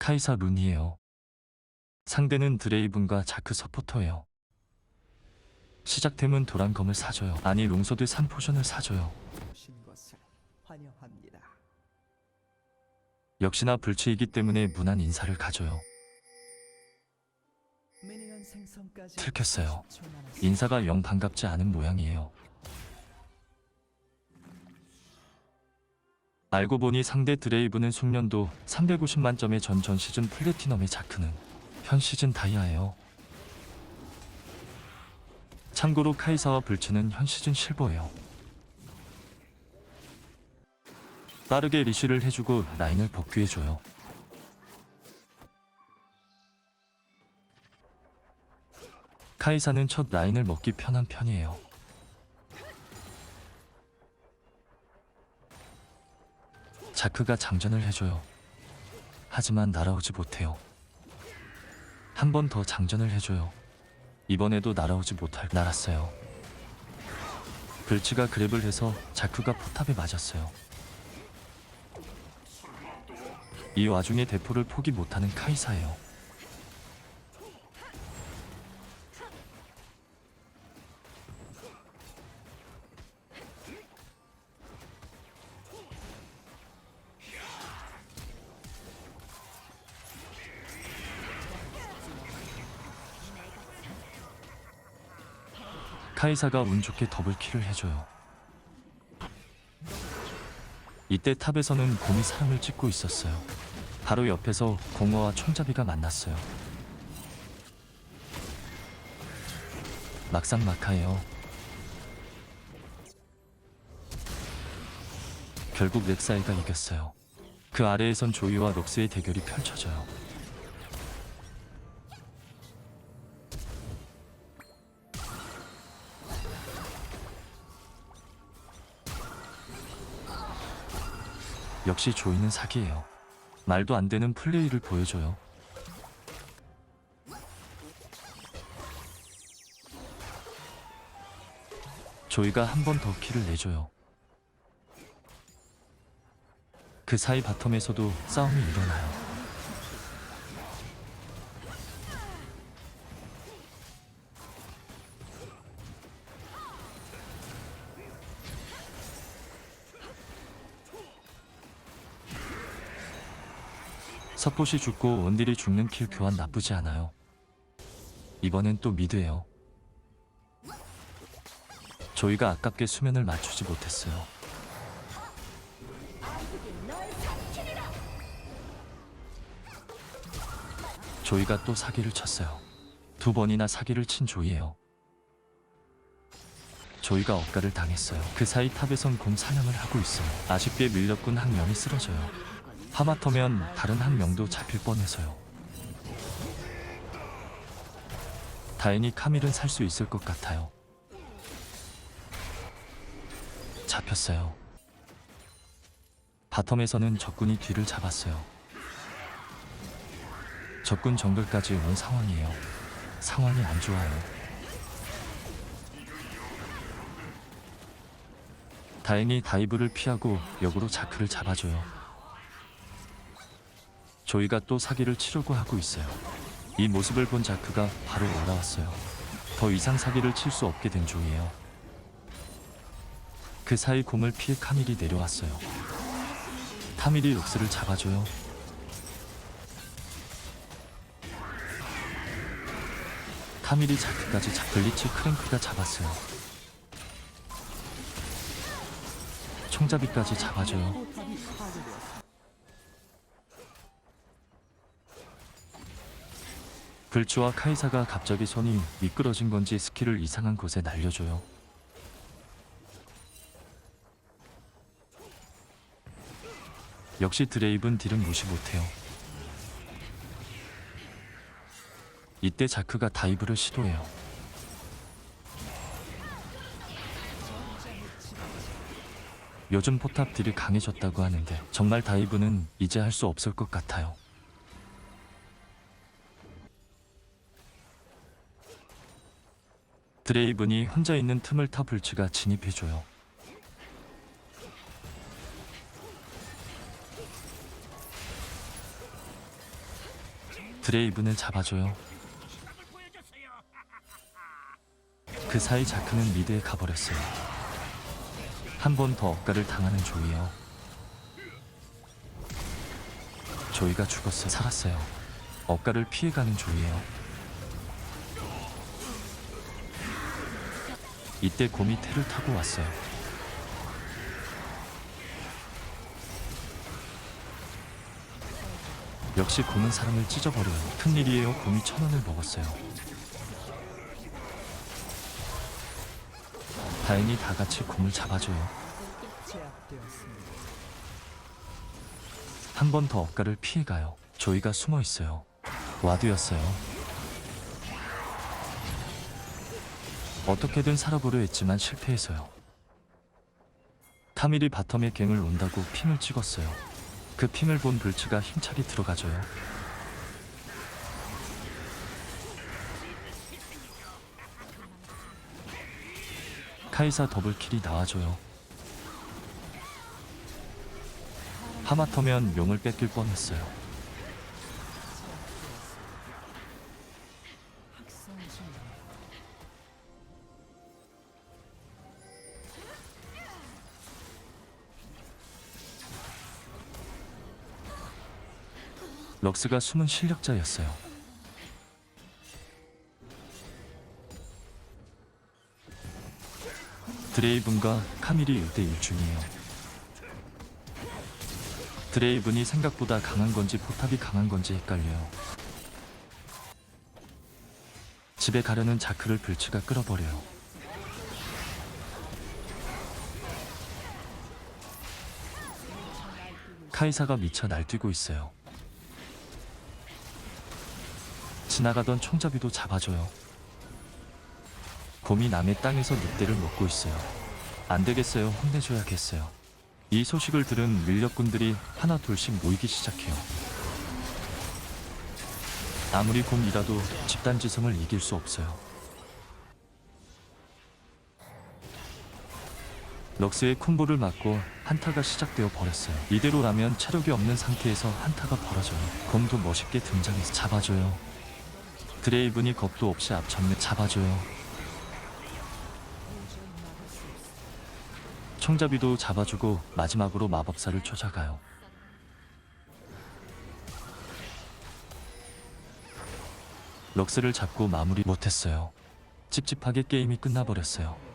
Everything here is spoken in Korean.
카이사 룬이에요. 상대는 드레이븐과 자크 서포터예요. 시작템은 도란검을 사줘요. 아니 롱소드 3포션을 사줘요. 오신 것을 환영합니다. 역시나 불치이기 때문에 무난 인사를 가져요. 미니언 생성까지 들켰어요. 10초 남았습니다. 인사가 영 반갑지 않은 모양이에요. 알고 보니 상대 드레이브는 숙련도 350만점의 전 전 시즌 플래티넘의 자크는 현 시즌 다이아예요. 참고로 카이사와 불츠는 현 시즌 실버예요. 빠르게 리쉬를 해주고 라인을 복귀해줘요. 카이사는 첫 라인을 먹기 편한 편이에요. 자크가 장전을 해줘요. 하지만 날아오지 못해요. 한 번 더 장전을 해줘요. 이번에도 날아오지 못할 날았어요. 불치가 그랩을 해서 자크가 포탑에 맞았어요. 이 와중에 대포를 포기 못하는 카이사예요. 카이사가 운 좋게 더블킬을 해줘요. 이때 탑에서는 곰이 사람을 찍고 있었어요. 바로 옆에서 공허와 총잡이가 만났어요. 막상 막하예요. 결국 렉사이가 이겼어요. 그 아래에선 조이와 록스의 대결이 펼쳐져요. 역시 조이는 사기예요. 말도 안 되는 플레이를 보여줘요. 조이가 한 번 더 키를 내줘요. 그 사이 바텀에서도 싸움이 일어나요. 서폿이 죽고 원딜이 죽는 킬 교환 나쁘지 않아요. 이번엔 또 미드예요. 저희가 아깝게 수면을 맞추지 못했어요. 조이가 또 사기를 쳤어요. 두 번이나 사기를 친 조이예요. 조이가 억가를 당했어요. 그 사이 탑에선 곰 사냥을 하고 있어요. 아쉽게 밀렸군 한 명이 쓰러져요. 하마터면 다른 한 명도 잡힐 뻔해서요. 다행히 카밀은 살 수 있을 것 같아요. 잡혔어요. 바텀에서는 적군이 뒤를 잡았어요. 적군 정글까지 온 상황이에요. 상황이 안 좋아요. 다행히 다이브를 피하고 역으로 자크를 잡아줘요. 조이가 또 사기를 치려고 하고 있어요. 이 모습을 본 자크가 바로 올라왔어요. 더 이상 사기를 칠 수 없게 된 조이예요. 그 사이 공을 피해 카밀이 내려왔어요. 카밀이 록스를 잡아줘요. 카밀이 자크까지 잡 블리츠 크랭크가 잡았어요. 총잡이까지 잡아줘요. 포탑이 파괴되었습니다. 불츠와 카이사가 갑자기 손이 미끄러진 건지 스킬을 이상한 곳에 날려줘요. 역시 드레이븐 딜은 무시 못해요. 이때 자크가 다이브를 시도해요. 요즘 포탑 딜이 강해졌다고 하는데 정말 다이브는 이제 할 수 없을 것 같아요. 드레이븐이 혼자 있는 틈을 타 불치가 진입해줘요. 드레이븐을 잡아줘요. 그 사이 자크는 미드에 가버렸어요. 한 번 더 억가를 당하는 조이요. 조이가 죽었어 살았어요. 억가를 피해가는 조이예요. 이때 곰이 태를 타고 왔어요. 역시 곰은 사람을 찢어버려요. 큰일이에요. 곰이 천 원을 먹었어요. 다행히 다 같이 곰을 잡아줘요. 한 번 더 억가를 피해가요. 조이가 숨어 있어요. 와드였어요. 어떻게든 살아보려 했지만 실패해서요. 카밀이 바텀에 갱을 온다고 핑을 찍었어요. 그 핑을 본 불츠가 힘차게 들어가줘요. 카이사 더블킬이 나와줘요. 하마터면 용을 뺏길 뻔했어요. 럭스가 숨은 실력자였어요. 드레이븐과 카밀이 1대1 중이에요. 드레이븐이 생각보다 강한 건지 포탑이 강한 건지 헷갈려요. 집에 가려는 자크를 불치가 끌어버려요. 카이사가 미쳐 날뛰고 있어요. 지나가던 총잡이도 잡아줘요. 곰이 남의 땅에서 늑대를 먹고 있어요. 안 되겠어요. 혼내줘야겠어요. 이 소식을 들은 밀렵꾼들이 하나 둘씩 모이기 시작해요. 아무리 곰이라도 집단지성을 이길 수 없어요. 럭스의 콤보를 맞고 한타가 시작되어 버렸어요. 이대로라면 체력이 없는 상태에서 한타가 벌어져요. 곰도 멋있게 등장해서 잡아줘요. 드레이븐이 겁도 없이 앞전면 잡아줘요. 총잡이도 잡아주고 마지막으로 마법사를 쫓아가요. 럭스를 잡고 마무리 못했어요. 찝찝하게 게임이 끝나버렸어요.